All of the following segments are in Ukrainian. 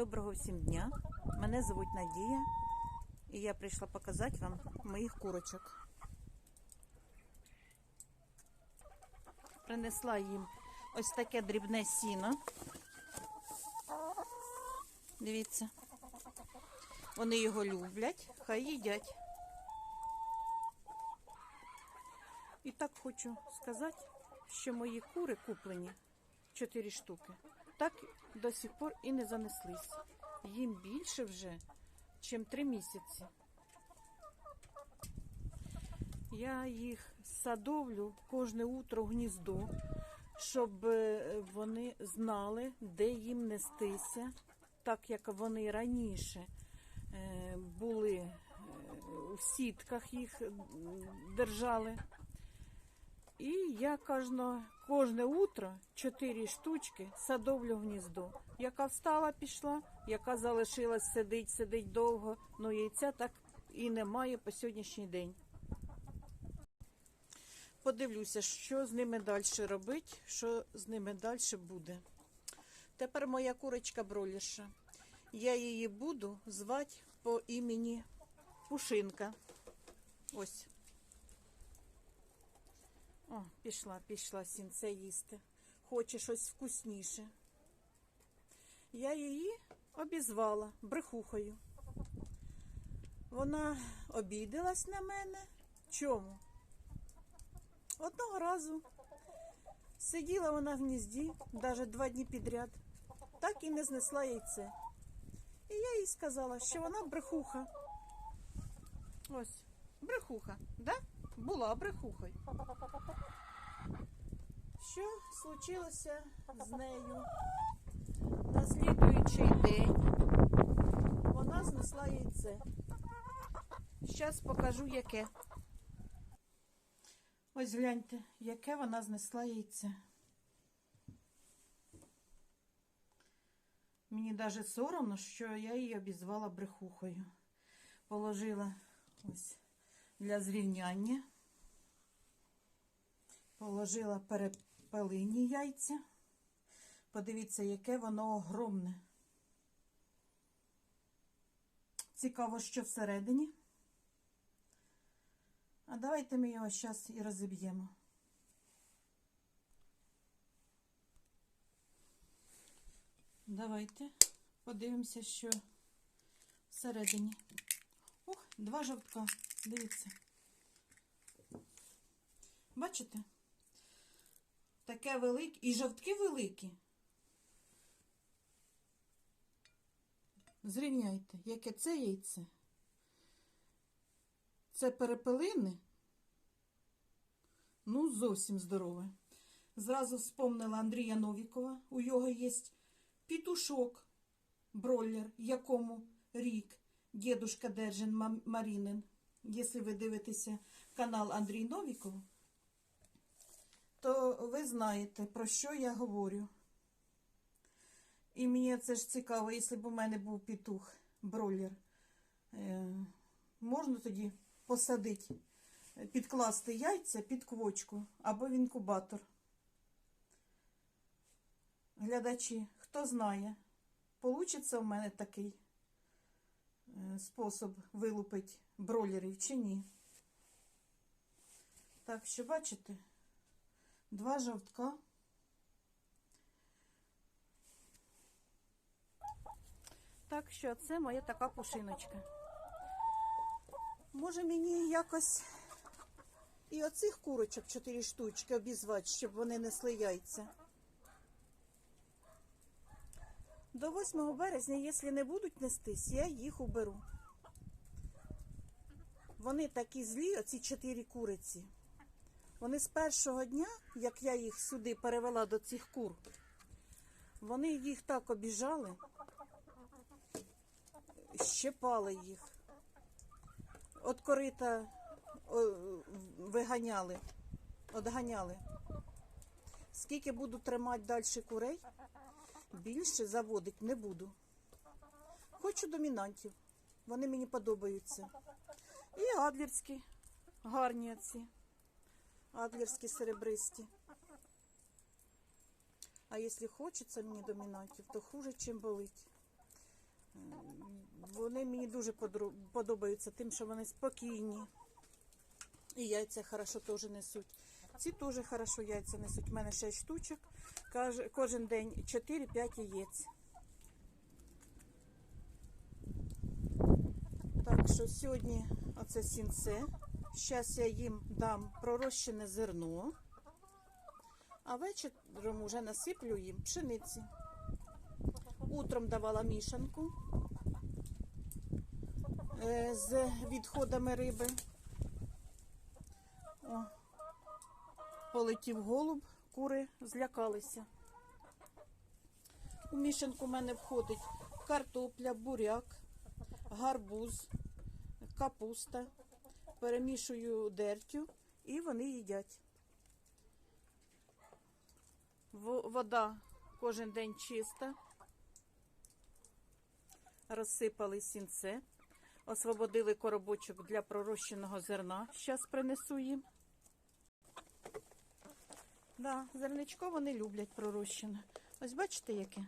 Доброго всім дня. Мене звуть Надія, і я прийшла показати вам моїх курочок. Принесла їм ось таке дрібне сіно. Дивіться. Вони його люблять, хай їдять. І так хочу сказати, що мої кури куплені 4 штуки. Так до сих пор і не занеслись. Їм більше вже, ніж 3 місяці. Я їх садовлю кожне утро в гніздо, щоб е, вони знали, де їм нестися, так як вони раніше е, були е, у сітках їх держали. І я кожне, кожне утро чотири штучки садовлю гніздо. Яка встала, пішла, яка залишилась, сидить, сидить довго, ну яйця так і немає по сьогоднішній день. Подивлюся, що з ними далі робити, що з ними далі буде. Тепер моя курочка броліша. Я її буду звати по імені Пушинка. Ось. О, пішла, пішла сінце їсти. Хоче щось вкусніше. Я її обізвала брехухою. Вона обідалась на мене. Чому? Одного разу сиділа вона в гнізді, навіть два дні підряд, так і не знесла яйце. І я їй сказала, що вона брехуха. Ось, брехуха, да? Була брехухою. Що случилося з нею? На слідуючий день вона знесла яйце. Зараз покажу яке. Ось гляньте, яке вона знесла яйце. Мені навіть соромно, що я її обізвала брехухою. Положила ось для зрівняння. Положила перепелині яйця. Подивіться, яке воно огромне. Цікаво, що всередині. А давайте ми його зараз і розіб'ємо. Давайте подивимося, що всередині. Два жовтка. Дивіться. Бачите? Таке велике. І жовтки великі. Зрівняйте, яке це яйце. Це перепелини. Ну, зовсім здорове. Зразу вспомнила Андрія Новікова. У його є пітушок, бройлер, якому рік дідушка Держин Марінин. Якщо ви дивитеся канал Андрій Новіков, то ви знаєте, про що я говорю. І мені це ж цікаво, якщо б у мене був петух, бройлер, е, можна тоді посадити, підкласти яйця під квочку або в інкубатор. Глядачі, хто знає, получиться в мене такий спосіб вилупити бройлерів чи ні. Так що, бачите, два жовтка. Так що це моя така пушиночка. Може мені якось і оцих курочок чотири штучки обізвати, щоб вони несли яйця. До 8 березня, якщо не будуть нестись, я їх уберу. Вони такі злі, оці чотири куриці. Вони з першого дня, як я їх сюди перевела до цих кур, вони їх так обіжали, щепали їх. От корита виганяли, одганяли. Скільки буду тримати далі курей, більше заводити не буду. Хочу домінантів. Вони мені подобаються. І адлерські, гарні ці. Адлерські серебристі. А якщо хочеться мені домінантів, то хуже, чим болить. Вони мені дуже подобаються тим, що вони спокійні. І яйця хорошо теж несуть. Ці теж хорошо яйця несуть. У мене 6 штучок. Кожен день 4-5 яєць. Так що сьогодні оце сінце. Зараз я їм дам пророщене зерно, а вечором вже насиплю їм пшениці. Утром давала мішанку е, з відходами риби. О, полетів голуб, кури злякалися. У мішанку в мене входить картопля, буряк, гарбуз, капуста. Перемішую дертю і вони їдять. Вода кожен день чиста. Розсипали сінце, освободили коробочок для пророщеного зерна. Зараз принесу їм. Да, зерничко вони люблять пророщене. Ось бачите, яке?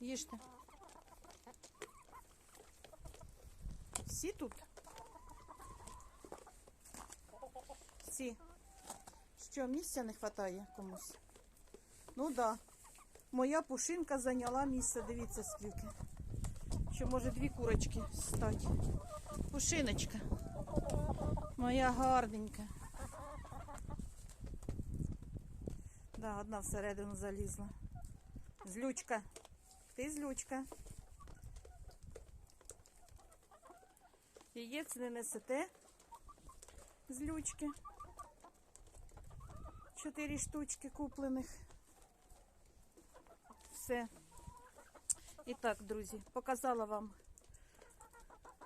Їжте. Всі тут? Всі. Що, місця не вистачає комусь? Ну да. Моя пушинка зайняла місце, дивіться скільки. Що може дві курочки стати. Пушиночка. Моя гарненька. Да, одна всередину залізла. Злючка. Ти злючка. Яєць не несете злючки. Чотири штучки куплених. Все. І так, друзі, показала вам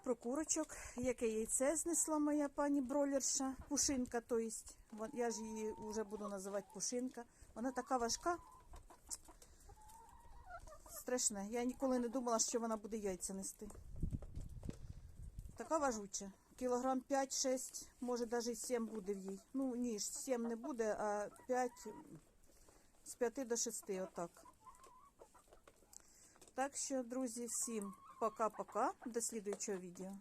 про курочок, яке яйце знесла моя пані бролерша, пушинка, то есть, я ж її вже буду називати пушинка. Вона така важка. Страшне. Я ніколи не думала, що вона буде яйця нести. Така важуча. Кілограм 5-6, може навіть 7 буде в їй. Ну ні, 7 не буде, а 5 з 5 до 6, отак. Так що, друзі, всім пока-пока. До слідуючого відео.